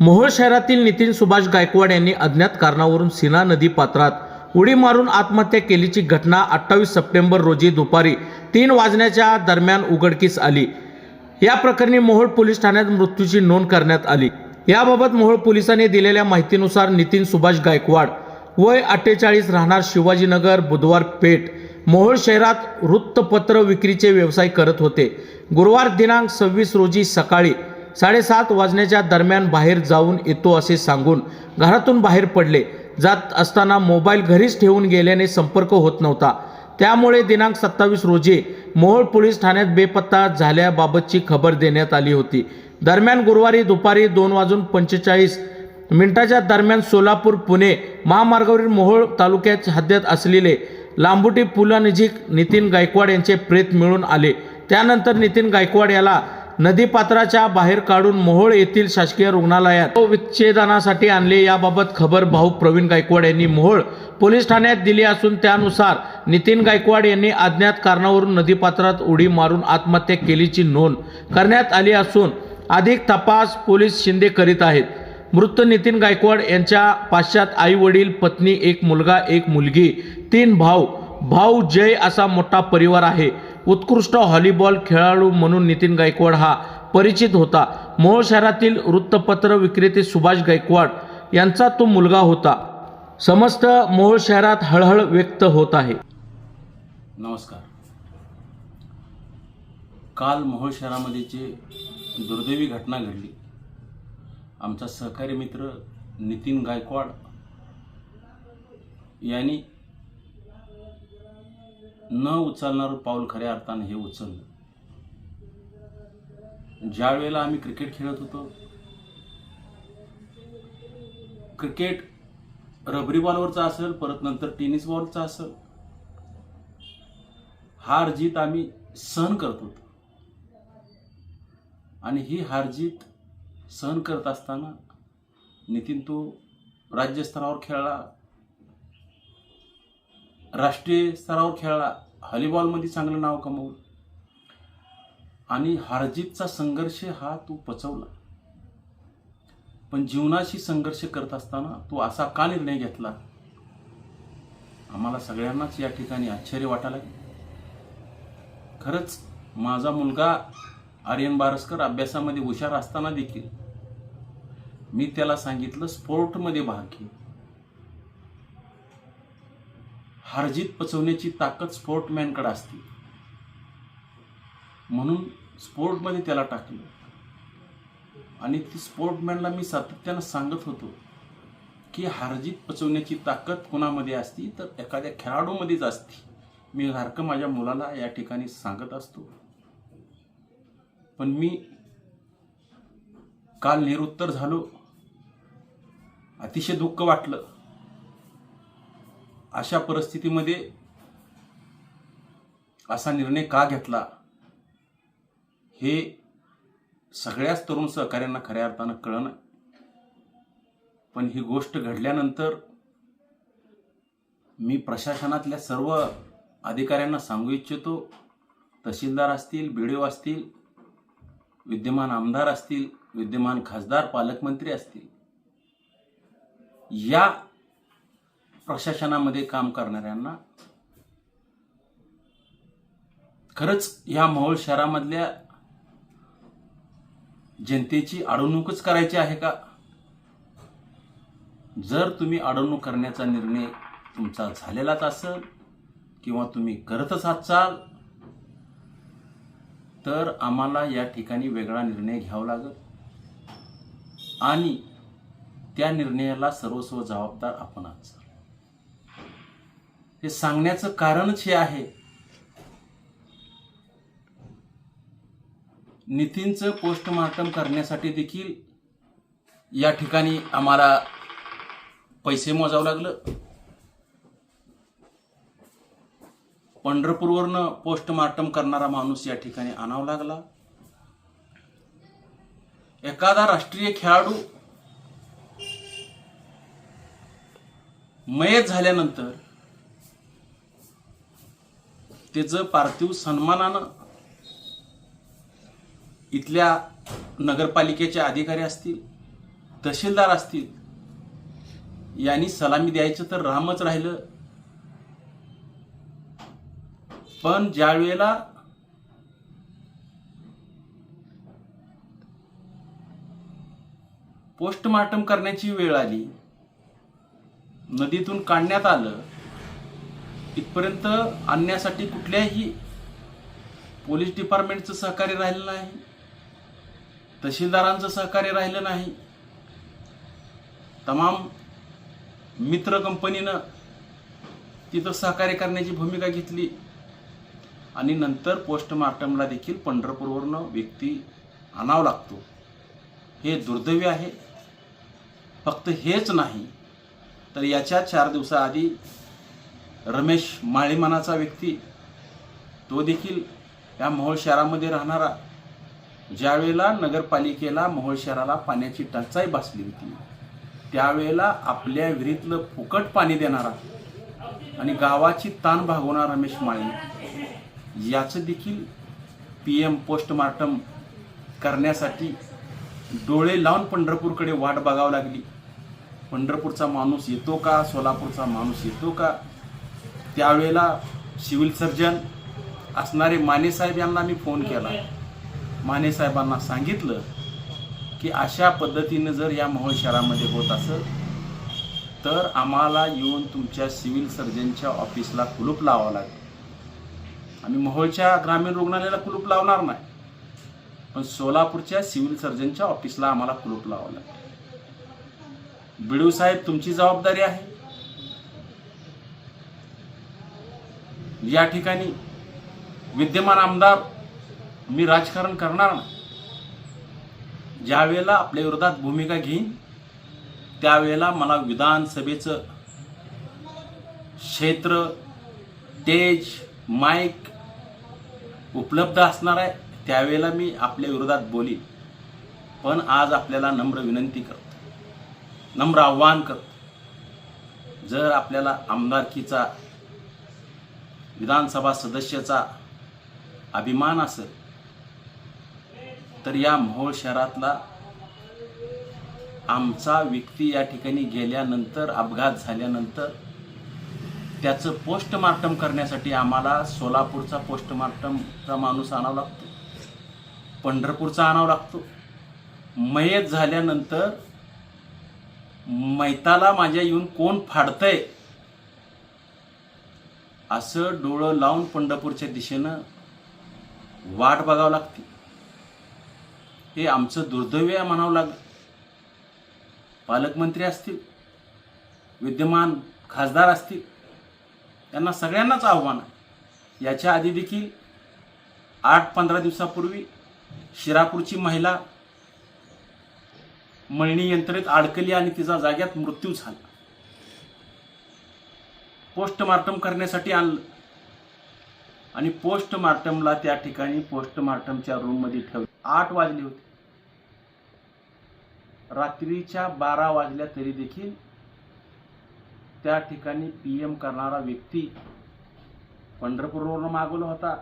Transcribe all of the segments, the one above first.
मोहोळ शहरातील नितीन सुभाष गायकवाड यांनी अज्ञात कारणावरून सीना नदी पात्रात उडी मारून आत्महत्या केलीची घटना अठ्ठावीस सप्टेंबर रोजी दुपारी तीन वाजण्याच्या दरम्यान उघडकीस आली. या प्रकरणी मोहोळ पोलीस ठाण्यात मृत्यूची नोंद करण्यात आली. याबाबत मोहोळ पोलिसांनी दिलेल्या माहितीनुसार नितीन सुभाष गायकवाड वय अठ्ठेचाळीस राहणार शिवाजीनगर बुधवार पेठ मोहोळ शहरात वृत्तपत्र विक्रीचे व्यवसाय करत होते. गुरुवार दिनांक सव्वीस रोजी सकाळी साडेसात वाजण्याच्या दरम्यान बाहेर जाऊन येतो असे सांगून घरातून बाहेर पडले. जात असताना मोबाईल घरीच ठेवून गेल्याने संपर्क होत नव्हता. त्यामुळे दिनांक सत्तावीस रोजी मोहोळ पोलीस ठाण्यात बेपत्ता झाल्याबाबतची खबर देण्यात आली होती. दरम्यान गुरुवारी दुपारी दोन वाजून पंचेचाळीस मिनिटाच्या दरम्यान सोलापूर पुणे महामार्गावरील मोहोळ तालुक्यात हद्द्यात असलेले लांबुटी पुलानजीक नितीन गायकवाड यांचे प्रेत मिळून आले. त्यानंतर नितीन गायकवाड याला नदीपात्राच्या बाहेर काढून मोहोळ येथील शासकीय रुग्णालयात विच्छेदनासाठी आणले याबाबत खबर भाऊ प्रवीण गायकवाड यांनी मोहोळ पोलीस ठाण्यात दिली असून त्यानुसार नितीन गायकवाड यांनी अज्ञात कारणावरून नदीपात्रात उडी मारून आत्महत्या केल्याची नोंद करण्यात आली असून अधिक तपास पोलीस शिंदे करीत आहेत. मृत नितीन गायकवाड यांच्या पाश्चात आई वडील पत्नी एक मुलगा एक मुलगी तीन भाऊ. भाऊ जय असा मोठा परिवार आहे. उत्कृष्ट व्हॉलीबॉल खेळाडू म्हणून नितीन गायकवाड हा परिचित होता. मोहोळ शहरातील वृत्तपत्र विक्रेते सुभाष गायकवाड यांचा तो मुलगा होता. समस्त मोहोळ शहरात हळहळ व्यक्त होत आहे. नमस्कार. काल मोहोळ शहरामध्ये जे दुर्दैवी घटना घडली आमचा सहकारी मित्र नितीन गायकवाड यांनी न उचलणारं पाऊल खऱ्या अर्थानं हे उचललं. ज्या वेळेला आम्ही क्रिकेट खेळत होतो क्रिकेट रबरी बॉलवरचा असेल परत नंतर टेनिस बॉलचा असेल हार जीत आम्ही सहन करत होतो. आणि ही हार जीत सहन करत असताना नितीन तो राज्यस्तरावर खेळला राष्ट्रीय स्तरावर खेळला हॉलीबॉलमध्ये चांगलं नाव कमवलं आणि हारजीतचा संघर्ष हा तू पचवला. पण जीवनाशी संघर्ष करत असताना तू असा का निर्णय घेतला? आम्हाला सगळ्यांनाच या ठिकाणी आश्चर्य वाटायला खरंच माझा मुलगा आर्यन बारसकर अभ्यासामध्ये हुशार असताना देखील मी त्याला सांगितलं स्पोर्टमध्ये भाग घे. हारजीत पचवण्याची ताकद स्पोर्टमॅनकडे असते. म्हणून स्पोर्टमध्ये त्याला टाकलं. आणि ती स्पोर्टमॅनला मी सातत्यानं सांगत होतो की हारजीत पचवण्याची ताकद कोणामध्ये असती? तर एखाद्या खेळाडूमध्येच असती. मी सारखं माझ्या मुलाला या ठिकाणी सांगत असतो. पण मी काल निरुत्तर झालो. अतिशय दुःख वाटलं. अशा परिस्थितीमध्ये असा निर्णय का घेतला? हे सगळ्याच तरुण सहकाऱ्यांना खऱ्या अर्थानं कळणं. पण ही गोष्ट घडल्यानंतर मी प्रशासनातल्या सर्व अधिकाऱ्यांना सांगू इच्छितो. तहसीलदार असतील बी असतील विद्यमान आमदार असतील विद्यमान खासदार पालकमंत्री असतील. या प्रशासनामध्ये काम करणाऱ्यांना खरंच या मोहोळ शहरामधल्या जनतेची अडवणूकच करायची आहे का? जर तुम्ही अडवणूक करण्याचा निर्णय तुमचा झालेलाच असेल किंवा तुम्ही करतच असाल तर आम्हाला या ठिकाणी वेगळा निर्णय घ्यावा लागेल. आणि त्या निर्णयाला सर्वस्व जबाबदार आपण हे सांगण्याचं कारणच हे आहे. नितीनचं पोस्टमार्टम करण्यासाठी देखील या ठिकाणी आम्हाला पैसे मोजावं लागलं. पंढरपूरवरनं पोस्टमार्टम करणारा माणूस या ठिकाणी आणावा लागला. एखादा राष्ट्रीय खेळाडू मयत झाल्यानंतर त्याचं पार्थिव सन्मानानं इथल्या नगरपालिकेचे अधिकारी असतील तहसीलदार असतील यांनी सलामी द्यायचं तर रामच राहिलं. पण ज्या वेळेला पोस्टमार्टम करण्याची वेळ आली नदीतून काढण्यात आलं इथपर्यंत आणण्यासाठी कुठल्याही पोलीस डिपार्टमेंटचं सहकार्य राहिलं नाही. तहसीलदारांचं सहकार्य राहिलं नाही. तमाम मित्र कंपनीनं तिथं सहकार्य करण्याची भूमिका घेतली. आणि नंतर पोस्टमार्टमला देखील पंढरपूरवरनं व्यक्ती आणावा लागतो. हे दुर्दैवी आहे. फक्त हेच नाही तर याच्या चार दिवसाआधी रमेश माळीमानाचा व्यक्ती तो देखील या मोहोळ शहरामध्ये राहणारा. ज्यावेळेला नगरपालिकेला मोहोळ शहराला पाण्याची टंचाई भासली होती त्यावेळेला आपल्या विहिरीतलं फुकट पाणी देणारा आणि गावाची ताण भागवणारा रमेश माळी याचं देखील पी एम पोस्टमार्टम करण्यासाठी डोळे लावून पंढरपूरकडे वाट बघावं लागली. पंढरपूरचा माणूस येतो का? सोलापूरचा माणूस येतो का? त्यावेळेला सिव्हिल सर्जन असणारे माने साहेब यांना मी फोन केला. माने साहेबांना सांगितलं की अशा पद्धतीनं जर या मोहोळ शहरामध्ये होत असेल तर आम्हाला येऊन तुमच्या सिव्हिल सर्जनच्या ऑफिसला कुलूप लावावं लागेल. आम्ही मोहोळच्या ग्रामीण रुग्णालयाला कुलूप लावणार नाही पण सोलापूरच्या सिव्हिल सर्जनच्या ऑफिसला आम्हाला कुलूप लावावं लागेल. बिडू साहेब तुमची जबाबदारी आहे. या ठिकाणी विद्यमान आमदार मी राजकारण करणार नाही. ज्यावेळेला आपल्या विरोधात भूमिका घेईन त्यावेळेला मला विधानसभेचं क्षेत्र तेज माईक उपलब्ध असणार आहे त्यावेळेला मी आपल्या विरोधात बोलीन. पण आज आपल्याला नम्र विनंती करतो नम्र आव्हान करतो. जर आपल्याला आमदारकीचा विधानसभा सदस्याचा अभिमान असेल तर या मोहोळ शहरातला आमचा व्यक्ती या ठिकाणी गेल्यानंतर अपघात झाल्यानंतर त्याचं पोस्टमार्टम करण्यासाठी आम्हाला सोलापूरचा पोस्टमार्टमचा माणूस आणावा लागतो. पंढरपूरचा आणावा लागतो. मयत झाल्यानंतर मैताला माझ्या येऊन कोण फाडतंय? असं डोळं लावून पंढरपूरच्या दिशेनं वाट बघावं लागते. हे आमचं दुर्दैव म्हणावं लागलं. पालकमंत्री असतील विद्यमान खासदार असतील त्यांना सगळ्यांनाच आव्हान आहे. याच्या आधी देखील आठ पंधरा दिवसापूर्वी शिरापूरची महिला मळणी यंत्रणेत अडकली आणि तिचा जाग्यात मृत्यू झाला. पोस्टमार्टम करण्यासाठी आणलं आणि पोस्टमार्टमला त्या ठिकाणी पोस्टमार्टमच्या रूममध्ये ठेवलं. आठ वाजले होते. रात्रीच्या बारा वाजल्या तरी देखील त्या ठिकाणी पी एम करणारा व्यक्ती पंढरपूरवरून मागवला होता.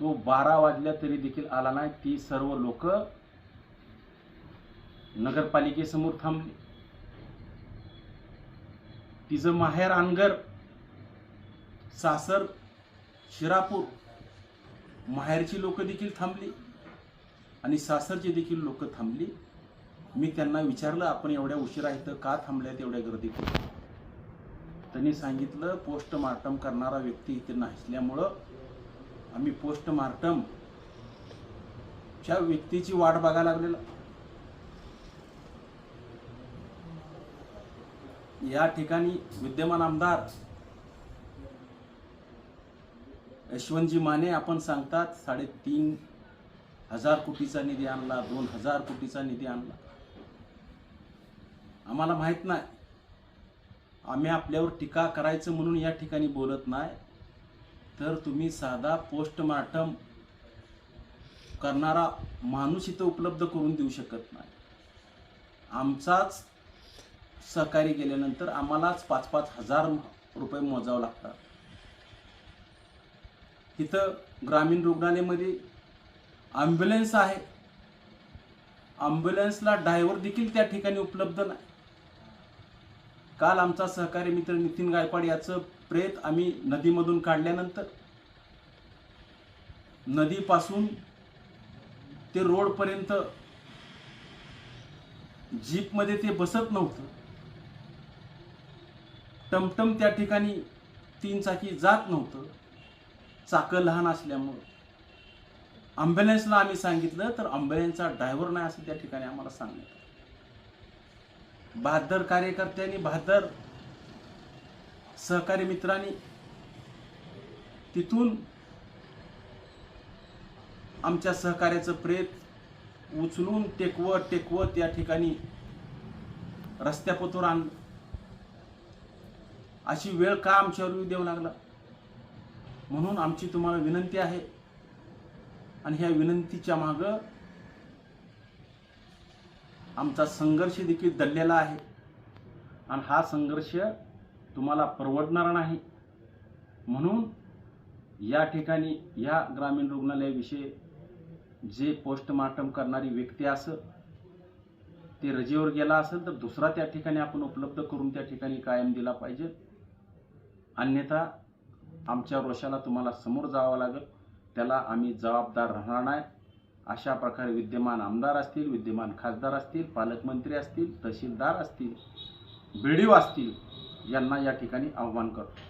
तो बारा वाजल्या तरी देखील आला नाही. ती सर्व लोक नगरपालिकेसमोर थांबली. तिचं माहेर अनगर सासर शिरापूर माहेरची लोक देखील थांबली आणि सासरची देखील लोक थांबली. मी त्यांना विचारलं आपण एवढ्या उशिरा इथं का थांबल्यात एवढ्या गर्दी करून? त्यांनी सांगितलं पोस्टमार्टम करणारा व्यक्ती इथे नसल्यामुळं आम्ही पोस्टमार्टम च्या व्यक्तीची वाट बघायला लागलेलं. या ठिकाणी विद्यमान आमदार यशवंतजी माने आपण सांगतात साडेतीन हजार कोटीचा निधी आणला दोन हजार कोटीचा निधी आणला. आम्हाला माहीत नाही. आम्ही आपल्यावर टीका करायचं म्हणून या ठिकाणी बोलत नाही. तर तुम्ही साधा पोस्टमार्टम करणारा माणूस इथं उपलब्ध करून देऊ शकत नाही. आमचाच सहकारी गेल्यानंतर आम्हालाच पाच पाच हजार रुपये मोजावं लागतात. इथं ग्रामीण रुग्णालयामध्ये ॲम्ब्युलन्स आहे. ॲम्ब्युलन्सला ड्रायव्हर देखील त्या ठिकाणी उपलब्ध नाही. काल आमचा सहकारी मित्र नितीन गायकवाड याचं प्रेत आम्ही नदीमधून काढल्यानंतर नदीपासून ते रोडपर्यंत जीपमध्ये ते बसत नव्हतं. टमटम त्या ठिकाणी तीन चाकी जात नव्हतं. चाकं लहान असल्यामुळं. ॲम्ब्युलन्सला आम्ही सांगितलं तर ॲम्ब्युलन्सचा ड्रायव्हर नाही असं त्या ठिकाणी आम्हाला सांगितलं. बहादर कार्यकर्त्यांनी बहादर सहकारी मित्रांनी तिथून आमच्या सहकार्याचं प्रेत उचलून टेकवत टेकवत या ठिकाणी रस्त्यापतोर आणलं. अशी वेळ का आमच्यावर देऊ लागला? म्हणून आमची तुम्हाला विनंती आहे. आणि ह्या विनंतीच्या मागं आमचा संघर्ष देखील दडलेला आहे. आणि हा संघर्ष तुम्हाला परवडणार नाही. म्हणून या ठिकाणी या ग्रामीण रुग्णालयाविषयी जे पोस्टमार्टम करणारी व्यक्ती असं ते रजेवर गेला असेल तर दुसरा त्या ठिकाणी आपण उपलब्ध करून त्या ठिकाणी कायम दिला पाहिजे. अन्यथा आमच्या रोषाला तुम्हाला समोर जावं लागेल. त्याला आम्ही जबाबदार राहणार नाही. अशा प्रकारे विद्यमान आमदार असतील विद्यमान खासदार असतील पालकमंत्री असतील तहसीलदार असतील बी असतील यांना या ठिकाणी आव्हान करतो.